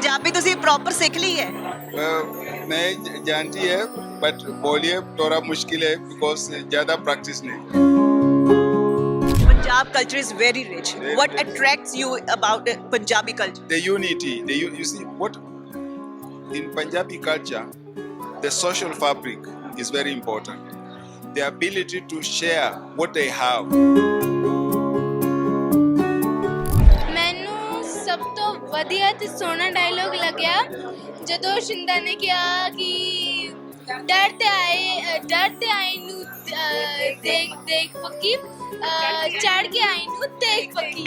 ਪੰਜਾਬੀ ਤੁਸੀਂ ਪ੍ਰੋਪਰ ਸਿੱਖ ਲਈ ਹੈ अ, नहीं ज- जानती है बट बोलिए थोड़ा मुश्किल है बिकॉज ज़्यादा प्रैक्टिस नहीं Punjab culture is very rich. Very What rich. attracts you about the Punjabi culture? the unity the u- you see what in punjabi culture the social fabric is very important the ability to share what they have ਵਧੀਆ ਤੇ ਸੋਹਣਾ dialog ਲੱਗਿਆ ਜਦੋਂ ਸ਼ਿੰਦਾ ਨੇ ਕਿਹਾ ਕਿ ਡਰ ਤੇ ਆਏ ਅ, ਡਰ ਤੇ ਆਏ ਨੂੰ ਅ, ਦੇਖ ਦੇਖ ਪੱਕੀ ਚੜ ਕੇ ਆਏ ਨੂੰ ਦੇਖ ਪੱਕੀ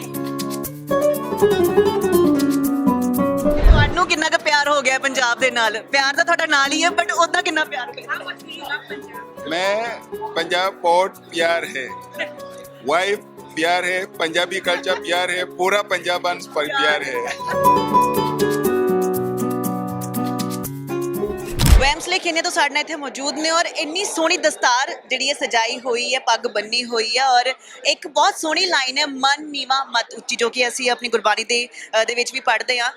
ਤੁਹਾਨੂੰ ਕਿੰਨਾ ਕੁ ਪਿਆਰ ਹੋ ਗਿਆ ਪੰਜਾਬ ਦੇ ਨਾਲ ਪਿਆਰ ਤਾਂ ਤੁਹਾਡਾ ਨਾਲ ਹੀ ਹੈ ਬਟ ਉਹਦਾ ਕਿੰਨਾ ਪਿਆਰ ਹੈ मैं पंजाब बहुत प्यार है वाइफ प्यार है पंजाबी कल्चर प्यार है पूरा पंजाबन पर प्यार है ਵੈਮਸਲੇ ਖੇਨੇ ਤੋਂ ਸਾਡੇ ਨਾਲ ਇੱਥੇ ਮੌਜੂਦ ਨੇ ਔਰ ਇੰਨੀ ਸੋਹਣੀ ਦਸਤਾਰ ਜਿਹੜੀ ਹੈ ਸਜਾਈ ਹੋਈ ਹੈ ਪੱਗ ਬੰਨੀ ਹੋਈ ਹੈ ਔਰ ਇੱਕ ਬਹੁਤ ਸੋਹਣੀ ਲਾਈਨ ਹੈ ਮਨ ਨੀਵਾ ਮਤ ਉੱਚੀ ਜੋ ਕਿ ਅਸੀਂ ਆਪਣੀ ਗੁਰਬਾਣੀ ਦੇ ਅ, ਦੇ ਵਿੱਚ ਵੀ ਪੜ੍ਹਦੇ ਆ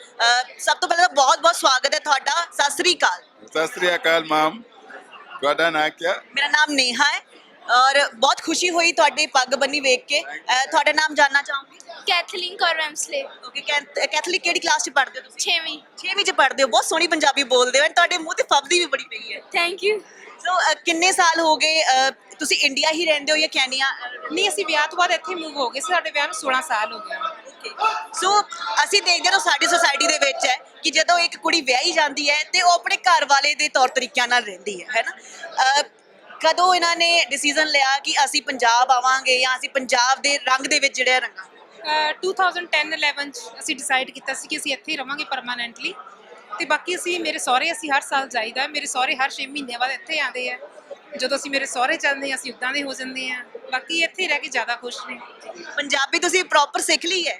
ਸਭ ਤੋਂ ਪਹਿਲਾਂ ਤਾਂ ਬਹੁਤ ਬਹੁਤ ਸਵਾਗਤ ਹੈ ਤੁਹਾਡਾ ਸਤਿ ਸ੍ਰੀ ਅਕਾਲ सत श्री अकाल मैम ਤੁਹਾਡਾ ਨਾਂ क्या ਮੇਰਾ ਨਾਮ ਨੇਹਾ ਹੈ ਔਰ ਬਹੁਤ ਖੁਸ਼ੀ ਹੋਈ ਤੁਹਾਡੀ ਪੱਗ ਬੰਨੀ ਵੇਖ ਕੇ। ਤੁਹਾਡਾ ਨਾਮ ਜਾਨਣਾ ਚਾਹੂੰਗੀ? Kathleen Kaur Walmsley okay Catholic ਕਿਹੜੀ ਕਲਾਸ 'ਚ ਪੜ੍ਹਦੇ ਹੋ ਤੁਸੀਂ? 6ਵੀਂ 6ਵੀਂ 'ਚ ਪੜ੍ਹਦੇ ਹੋ ਬਹੁਤ ਸੋਹਣੀ ਪੰਜਾਬੀ ਬੋਲਦੇ ਹੋ and ਤੁਹਾਡੇ ਮੂੰਹ ਤੇ ਫੱਬਦੀ ਵੀ ਬੜੀ ਪਈ ਹੈ। ਥੈਂਕ ਯੂ ਸੋ ਕਿੰਨੇ ਸਾਲ ਹੋ ਗਏ ਤੁਸੀਂ ਇੰਡੀਆ ਹੀ ਰਹਿੰਦੇ ਹੋ ਜਾਂ ਕੈਨੀਆ ਨਹੀਂ ਅਸੀਂ ਵਿਆਹ ਤੋਂ ਬਾਅਦ ਇੱਥੇ ਮੂਵ ਹੋ ਗਏ ਸੀ ਸਾਡੇ ਵਿਆਹ ਨੂੰ 16 ਸਾਲ ਹੋ ਗਏ। ਸੋ ਅਸੀਂ ਦੇਖਦੇ ਹਾਂ ਸਾਡੀ ਸੋਸਾਇਟੀ ਦੇ ਵਿੱਚ ਹੈ ਕਿ ਜਦੋਂ ਇੱਕ ਕੁੜੀ ਵਿਆਹੀ ਜਾਂਦੀ ਹੈ ਤੇ ਉਹ ਆਪਣੇ ਘਰ ਵਾਲੇ ਦੇ ਤੌਰ ਤਰੀਕਿਆਂ ਨਾਲ ਰਹਿੰਦੀ ਹੈ ਹੈਨਾ ਅ, ਕਦੋਂ ਇਹਨਾਂ ਨੇ ਡਿਸੀਜਨ ਲਿਆ ਕਿ ਅਸੀਂ ਪੰਜਾਬ ਆਵਾਂਗੇ ਜਾਂ ਅਸੀਂ ਪੰਜਾਬ ਦੇ ਰੰਗ ਦੇ ਵਿੱਚ ਜਿਹੜੇ ਰੰਗਾਂ ਅਹ 2010-11 ਚ ਅਸੀਂ ਡਿਸਾਈਡ ਕੀਤਾ ਸੀ ਕਿ ਅਸੀਂ ਇੱਥੇ ਹੀ ਰਵਾਂਗੇ ਪਰਮਾਨੈਂਟਲੀ ਤੇ ਬਾਕੀ ਅਸੀਂ ਮੇਰੇ ਸਹੁਰੇ ਅਸੀਂ ਹਰ ਸਾਲ ਜਾਈਦਾ ਹੈ। ਮੇਰੇ ਸਹੁਰੇ ਹਰ 6 ਮਹੀਨਿਆਂ ਬਾਅਦ ਇੱਥੇ ਆਉਂਦੇ ਆ। ਜਦੋਂ ਅਸੀਂ ਮੇਰੇ ਸਹੁਰੇ ਚੱਲਦੇ ਹਾਂ ਅਸੀਂ ਉਦਾਂ ਦੇ ਹੋ ਜਾਂਦੇ ਆ ਬਾਕੀ ਇੱਥੇ ਰਹਿ ਕੇ ਜ਼ਿਆਦਾ ਖੁਸ਼ ਨੇ। ਪੰਜਾਬੀ ਤੁਸੀਂ ਪ੍ਰੋਪਰ ਸਿੱਖ ਲਈ ਹੈ?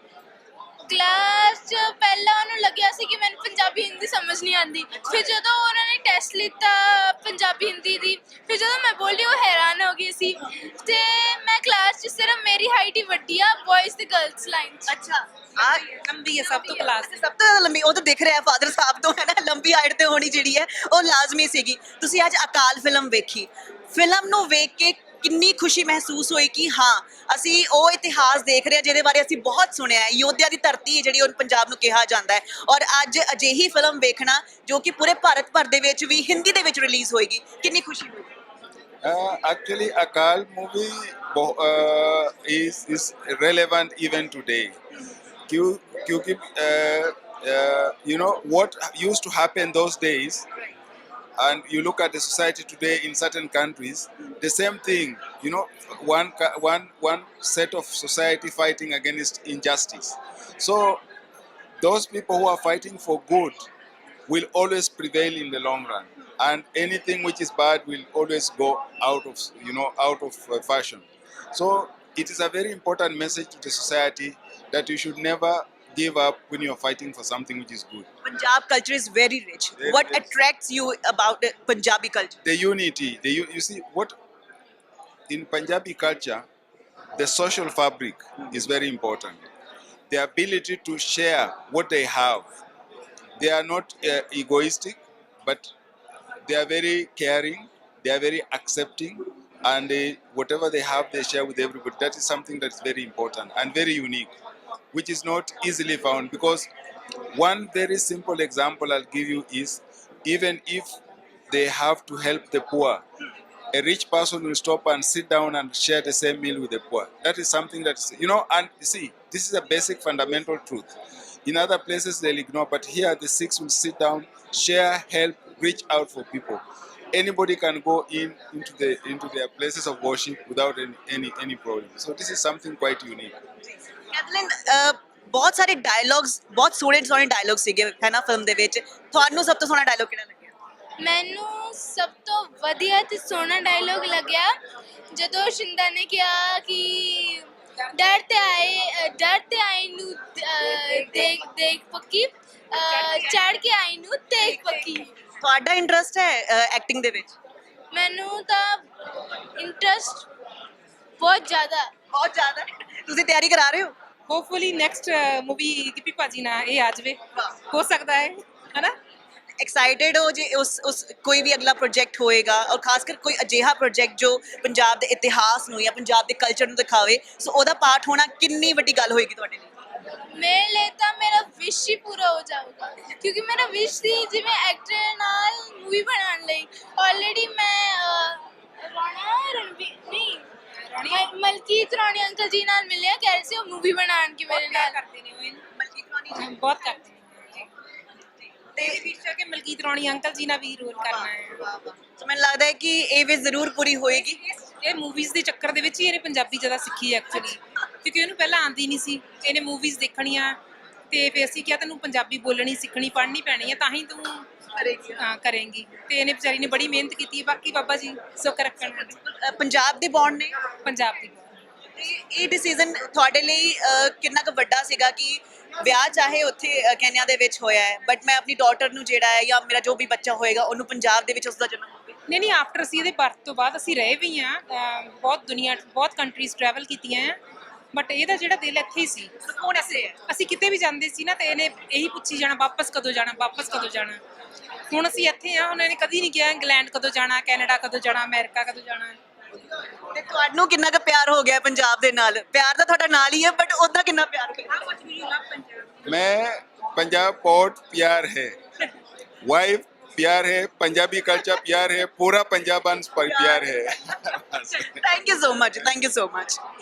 ਕਲਾਸ ਚ ਪਹਿਲਾਂ ਉਹਨੂੰ ਲੱਗਿਆ ਸੀ ਕਿ ਮੈਨੂੰ ਪੰਜਾਬੀ ਹਿੰਦੀ ਸਮਝ ਨਹੀਂ ਆਂਦੀ ਫਿਰ ਜਦੋਂ ਉਹਨਾਂ ਨੇ ਟੈਸਟ ਲਿੱਤਾ ਪੰਜਾਬੀ ਹਿੰਦੀ ਦੀ, ਫਿਰ ਜਦੋਂ ਮੈਂ ਬੋਲੀ ਉਹ ਹੈਰਾਨ ਹੋ ਗਈ ਸੀ। ਤੇ ਮੈਂ ਕਲਾਸ ਚ ਸਿਰਫ ਮੇਰੀ ਹਾਈਟ ਹੀ ਵੱਡੀ ਆ ਬॉयਜ਼ ਤੇ ਗਰਲਸ ਲਾਈਨ ਚ। ਅੱਛਾ, ਆ ਲੰਬੀ ਹੈ ਸਭ ਤੋਂ ਕਲਾਸ ਸਭ ਤੋਂ ਜ਼ਿਆਦਾ ਲੰਬੀ, ਉਹ ਤਾਂ ਦਿਖ ਰਿਹਾ ਫਾਦਰ ਸਾਹਿਬ ਤੋਂ, ਹੈ ਨਾ? ਲੰਬੀ ਹਾਈਟ ਤੇ ਹੋਣੀ ਜਿਹੜੀ ਹੈ, ਉਹ ਲਾਜ਼ਮੀ ਸੀਗੀ। ਤੁਸੀਂ ਅੱਜ ਅਕਾਲ ਫਿਲਮ ਵੇਖੀ। ਫਿਲਮ ਨੂੰ ਵੇਖ ਕੇ ਕਿੰਨੀ ਖੁਸ਼ੀ ਮਹਿਸੂਸ ਹੋਈ ਕਿ ਹਾਂ ਅਸੀਂ ਉਹ ਇਤਿਹਾਸ ਦੇਖ ਰਹੇ ਹਾਂ ਜਿਹਦੇ ਬਾਰੇ ਅਸੀਂ ਬਹੁਤ ਸੁਣਿਆ ਹੈ। ਯੋਧਿਆ ਦੀ ਧਰਤੀ ਜਿਹੜੀ ਉਹ ਪੰਜਾਬ ਨੂੰ ਕਿਹਾ ਜਾਂਦਾ ਹੈ। ਔਰ ਅੱਜ ਅਜਿਹੀ ਫਿਲਮ ਵੇਖਣਾ ਜੋ ਕਿ ਪੂਰੇ ਭਾਰਤ ਭਰ ਦੇ ਵਿੱਚ ਵੀ ਹਿੰਦੀ ਦੇ ਵਿੱਚ ਰਿਲੀਜ਼ ਹੋਏਗੀ ਕਿੰਨੀ ਖੁਸ਼ੀ ਹੋਈ actually akal movie uh, is is relevant even today. you, you keep, uh, uh, you know what used and you look at the society today in certain countries, the same thing. You know, one one one set of society fighting against injustice. So those people who are fighting for good will always prevail in the long run and anything which is bad will always go out of you know out of uh, fashion so it is a very important message to the society that you should never give up when you're fighting for something which is good. Punjab culture is very rich. Very what rich. attracts you about the Punjabi culture? The unity. The you see what in Punjabi culture, the social fabric is very important. The ability to share what they have. They are not uh, egoistic, but they are very caring. They are very accepting and they, whatever they have, they share with everybody. That is something that is very important and very unique which is not easily found because one very simple example i'll give you is even if they have to help the poor a rich person will stop and sit down and share the same meal with the poor. That is something that's, you know, and see, this is a basic fundamental truth. In other places, they'll ignore, but here the Sikhs will sit down, share, help, reach out for people. Anybody can go in into the into their places of worship without any any, any problem. So this is something quite unique. Kathleen ਬਹੁਤ ਸਾਰੇ dialogues ਬਹੁਤ ਸੋਹਣੇ ਸੋਹਣੇ dialogue ਸੀਗੇ ਹੈ ਨਾ film ਦੇ ਵਿੱਚ। ਤੁਹਾਨੂੰ ਸਭ ਤੋਂ ਸੋਹਣਾ ਡਾਇਲੌਗ ਕਿਹੜਾ ਲੱਗਿਆ? ਮੈਨੂੰ ਸਭ ਤੋਂ ਵਧੀਆ ਤੇ ਸੋਹਣਾ ਡਾਇਲੋਗ ਲੱਗਿਆ ਜਦੋਂ ਸ਼ਿੰਦਾ ਨੇ ਕਿਹਾ ਕਿ ਡਰ ਤੇ ਆਏ ਡਰ ਤੇ ਆਏ ਨੂੰ ਦੇਖ ਦੇਖ ਪੱਕੀ ਚੜ ਕੇ ਆਈ ਨੂੰ ਦੇਖ ਪੱਕੀ। ਤੁਹਾਡਾ ਇੰਟਰਸਟ ਹੈ ਐਕਟਿੰਗ ਦੇ ਵਿੱਚ? ਮੈਨੂੰ ਤਾਂ ਇੰਟਰਸਟ ਬਹੁਤ ਜ਼ਿਆਦਾ। ਬਹੁਤ ਜ਼ਿਆਦਾ। ਤੁਸੀਂ ਤਿਆਰੀ ਕਰਾ ਰਹੇ ਹੋ? ਹੋਪਫੁਲੀ ਨੈਕਸਟ ਮੂਵੀ ਗਿੱਪੀ ਭਾਜੀ ਨਾਲ ਇਹ ਆ ਜਾਵੇ। ਹੋ ਸਕਦਾ ਹੈ ਹਨਾ? ਐਕਸਾਈਟਿਡ ਹੋ ਜੇ ਉਸ ਉਸ ਕੋਈ ਵੀ ਅਗਲਾ ਪ੍ਰੋਜੈਕਟ ਹੋਏਗਾ ਔਰ ਖਾਸ ਕਰ ਕੋਈ ਅਜਿਹਾ ਪ੍ਰੋਜੈਕਟ ਜੋ ਪੰਜਾਬ ਦੇ ਇਤਿਹਾਸ ਨੂੰ ਜਾਂ ਪੰਜਾਬ ਦੇ ਕਲਚਰ ਨੂੰ ਦਿਖਾਵੇ ਸੋ ਉਹਦਾ ਪਾਰਟ ਹੋਣਾ ਕਿੰਨੀ ਵੱਡੀ ਗੱਲ ਹੋਏਗੀ ਤੁਹਾਡੇ ਲਈ? ਮੇਰੇ ਲਈ ਤਾਂ ਮੇਰਾ ਵਿਸ਼ ਹੀ ਪੂਰਾ ਹੋ ਜਾਊਗਾ। ਕਿਉਂਕਿ ਮੇਰਾ ਵਿਸ਼ ਸੀ ਜਿਵੇਂ ਐਕਟਰ ਨਾਲ ਮੂਵੀ ਬਣਾਉਣ ਲਈ। ਆਲਰੇਡੀ ਮੈਂ ਅਹ, ਰਾਣਾ ਰਣਵੀਰ ਨਹੀਂ ਮਲ- ਮਲਕੀਤ ਰਾਣੀ ਅੰਕਲ ਜੀ ਨਾਲ ਮਿਲਿਆ ਕਹਿ ਰਹੇ ਸੀ ਉਹ ਮੂਵੀ ਬਣਾਉਣ ਕੀ ਮੇਰੇ ਨਾਲ। ਕਰਦੇ ਨੇ ਉਹ। ਇਹਨੂੰ। ਬਹੁਤ ਕਰਦੇ ਨੇ। ਤੇ ਇਹ ਵੀ ਕਿ ਮਲਕੀਤ ਰੌਣੀ ਅੰਕਲ ਜੀ ਨਾਲ ਵੀ ਰੋਲ ਕਰਨਾ ਹੈ। ਸੋ ਮੈਨੂੰ ਲੱਗਦਾ ਹੈ ਕਿ ਇਹ ਵੀ ਜ਼ਰੂਰ ਪੂਰੀ ਹੋਏਗੀ। ਇਹ ਮੂਵੀਜ਼ ਦੇ ਚੱਕਰ ਦੇ ਵਿੱਚ ਹੀ ਇਹਨੇ ਪੰਜਾਬੀ ਜ਼ਿਆਦਾ ਸਿੱਖੀ ਐਕਚੁਅਲੀ ਕਿਉਂਕਿ ਇਹਨੂੰ ਪਹਿਲਾਂ ਆਂਦੀ ਨਹੀਂ ਸੀ। ਇਹਨੇ ਮੂਵੀਜ਼ ਦੇਖਣੀਆਂ ਤੇ ਫਿਰ ਅਸੀਂ ਕਿਹਾ ਤੈਨੂੰ ਪੰਜਾਬੀ ਬੋਲਣੀ ਸਿੱਖਣੀ ਪੜ੍ਹਨੀ ਪੈਣੀ ਹੈ ਤਾਂ ਹੀ ਤੂੰ ਹਾਂ, ਕਰੇਂਗੀ। ਤੇ ਇਹਨੇ ਵਿਚਾਰੀ ਨੇ ਬੜੀ ਮਿਹਨਤ ਕੀਤੀ ਹੈ ਬਾਕੀ ਬਾਬਾ ਜੀ ਸੁੱਖ ਰੱਖਣ। ਅ, ਪੰਜਾਬ ਦੇ ਬੌਂਡ ਨੇ? ਪੰਜਾਬ ਦੀ ਤੇ ਇਹ ਡਿਸੀਜਨ ਤੁਹਾਡੇ ਲਈ ਅ, ਕਿੰਨਾ ਕੁ ਵੱਡਾ ਸੀਗਾ ਕਿ ਵਿਆਹ ਚਾਹੇ ਉੱਥੇ ਅ, ਕੈਨਿਆ ਦੇ ਵਿੱਚ ਹੋਇਆ ਹੈ ਬਟ ਮੈਂ ਆਪਣੀ ਡਾਟਰ ਨੂੰ ਜਿਹੜਾ ਹੈ ਜਾਂ ਮੇਰਾ ਜੋ ਵੀ ਬੱਚਾ ਹੋਏਗਾ ਉਹਨੂੰ ਪੰਜਾਬ ਦੇ ਵਿੱਚ ਉਸ ਦਾ ਜਨਮ ਹੋਵੇ ਨਹੀਂ ਨਹੀਂ ਆਫਟਰ ਅਸੀਂ ਇਹਦੇ ਬਰਥ ਤੋਂ ਬਾਅਦ ਅਸੀਂ ਰਹੇ ਵੀ ਆ ਬਹੁਤ ਦੁਨੀਆ ਬਹੁਤ ਕੰਟਰੀਜ਼ ਟਰੈਵਲ ਕੀਤੀਆਂ ਆ ਬਟ ਇਹਦਾ ਜਿਹੜਾ ਦਿਲ ਇੱਥੇ ਹੀ ਸੀ ਸਕੂਨ ਐਸੇ ਹੈ ਅਸੀਂ ਕਿਤੇ ਵੀ ਜਾਂਦੇ ਸੀ ਨਾ ਤੇ ਇਹਨੇ ਇਹੀ ਪੁੱਛੀ ਜਾਣਾ ਵਾਪਸ ਕਦੋਂ ਜਾਣਾ ਵਾਪਸ ਕਦੋਂ ਜਾਣਾ ਹੁਣ ਅਸੀਂ ਇੱਥੇ ਆ ਉਹਨਾਂ ਨੇ ਕਦੀ ਨਹੀਂ ਕਿਹਾ ਇੰਗਲੈਂਡ ਕਦੋਂ ਜਾਣਾ ਕੈਨੇਡਾ ਕਦੋਂ ਜਾਣਾ ਅਮਰੀਕਾ ਕਦੋਂ ਜਾਣਾ ਤੇ ਤੁਹਾਨੂੰ ਕਿੰਨਾ ਕੁ ਪਿਆਰ ਹੋ ਗਿਆ ਪੰਜਾਬ ਦੇ ਨਾਲ ਪਿਆਰ ਤਾਂ ਤੁਹਾਡਾ ਨਾਲ ਹੀ ਹੈ ਬਟ ਉਹਦਾ ਕਿੰਨਾ ਪਿਆਰ ਹੋਇਆ मैं पंजाब बहुत प्यार है वाइफ प्यार है पंजाबी कल्चर प्यार है पूरा पंजाबन पर प्यार है thank you so much thank you so much